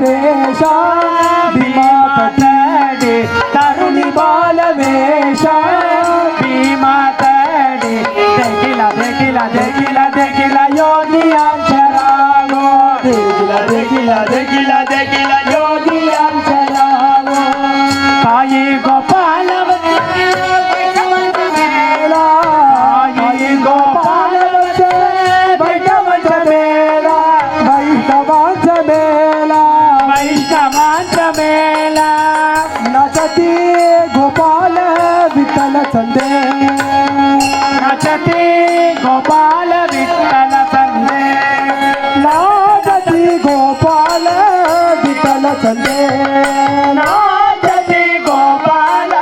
দেশা சந்தே நாச்சதி கோபால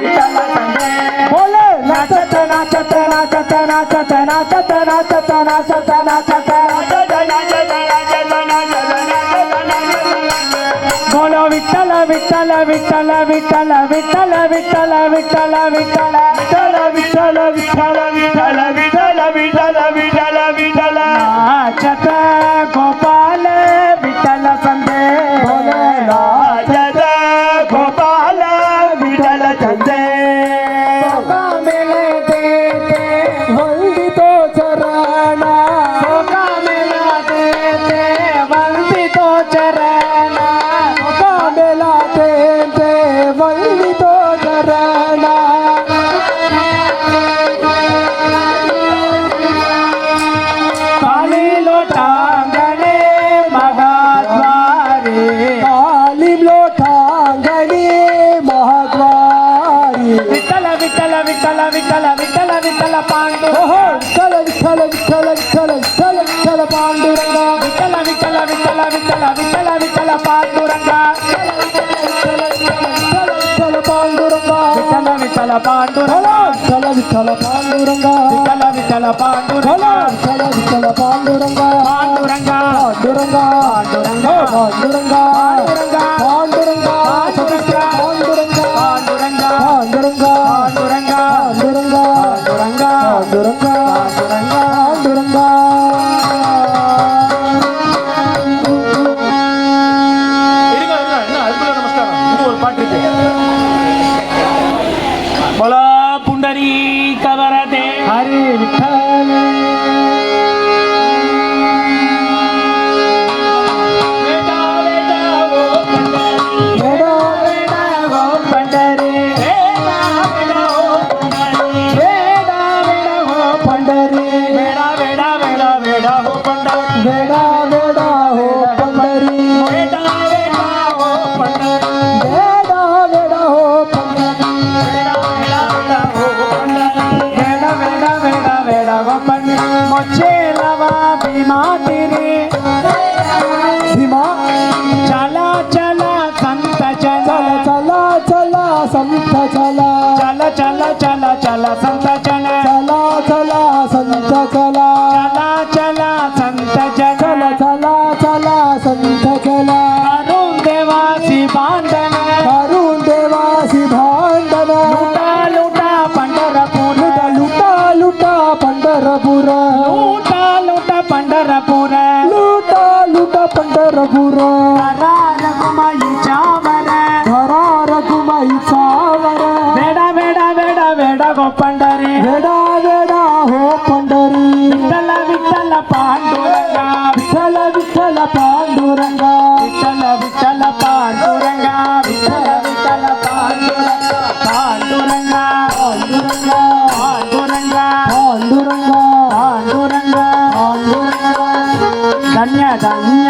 விட்டல சந்தே போலே நாச்சத நாச்சத நாச்சத நாச்சத நாச்சத நாச்சத நாச்சத நாச்சத போலோ விட்டல விட்டல விட்டல விட்டல விட்டல விட்டல விட்டல விட்டல விட்டல விட்டல விட்டல விட்டல விட்டல விட்டல விட்டல விட்டல நாச்சத கோபால పాండు విఠల విఠల విఠల విఠల విఠల విఠల పాండురంగ విఠల విఠల విఠల విఠల విఠల విఠల పాండురంగ విఠల విఠల పాండురంగ విఠల విఠల పాండురంగ విఠల విఠల పాండురంగ மை சாவர ಬೇಡ ಬೇಡ ಬೇಡ ಬೇಡ ಗೊಪ್ಪಂಡರಿ வெடா வெடா ஹோ பண்டரி ವಿಠಲ ವಿಠಲ ಪಾಂಡುರಂಗ விட்டல விட்டல பாண்டுரங்கா ವಿಠಲ ವಿಠಲ ಪಾಂಡುರಂಗ ವಿಠಲ ವಿಠಲ ಪಾಂಡುರಂಗ ಪಾಂಡುರಂಗ பாண்டுரங்கா ಪಾಂಡುರಂಗ பாண்டுரங்கா பாಂಡುರಂಗ ಪಾಂಡುರಂಗಾ ಧನ್ಯ ಧನ್ಯ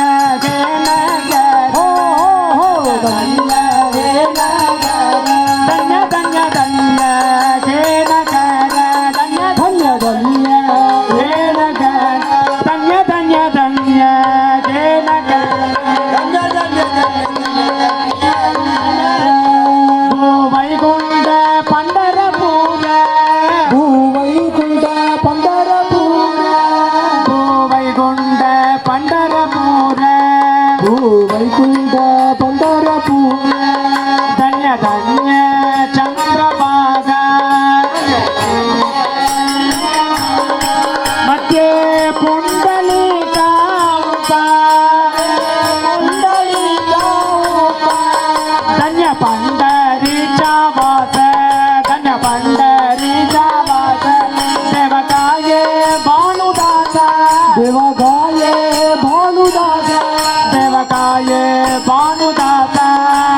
देवकाय भानुदाता। देवकाय भानुदाता।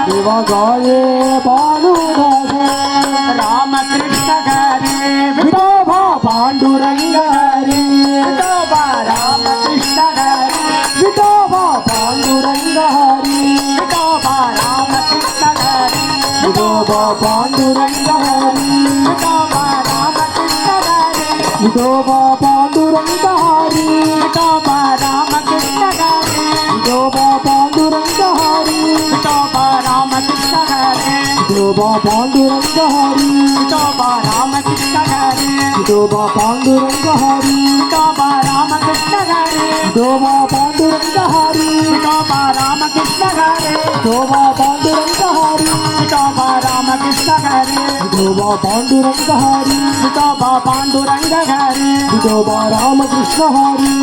देवकाय भानुदाता। रामकृष्ण हरे विठोबा पाण्डुरङ्ग हरे विठोबा रामकृष्ण हरे विठोबा पाण्डुरङ्ग हरे विठोबा राम कृष्ण विठोबा पाण्डुरङ्ग हरे विठोबा विठोबा पांडुरंग हरी विठोबा रामकृष्ण हरे विठोबा पांडुरंग हरी विठोबा रामकृष्ण हरे विठोबा पांडुरंग हरी विठोबा रामकृष्ण हरे विठोबा पांडुरंग हरी विठोबा रामकृष्ण हरे विठोबा पांडुरंग हरी विठोबा रामकृष्ण हरे विठोबा ధ్రువ పాండురంగ హరి పితామా పాండురంగ హరి విఠోబా రామకృష్ణ హరి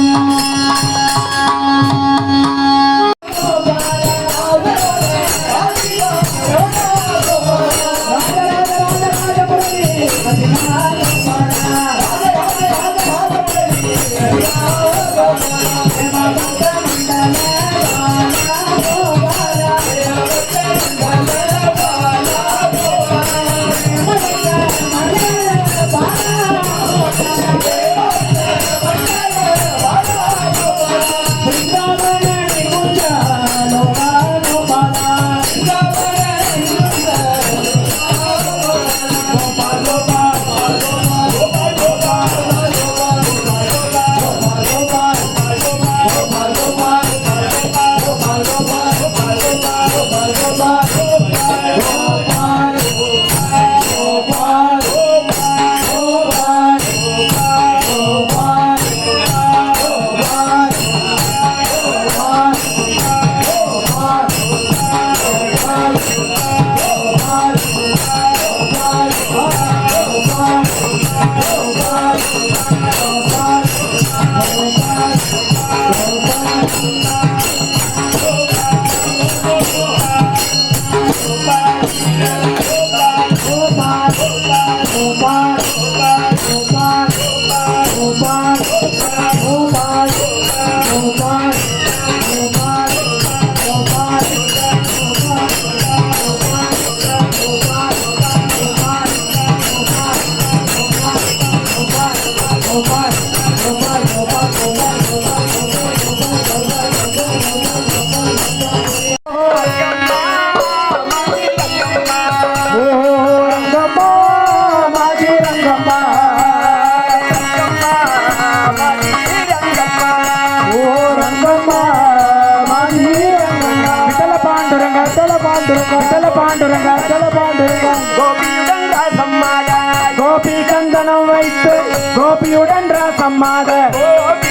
Oh. கோபி கந்தனம் வைத்து கோபியுடன் ராசம்மாட கோபி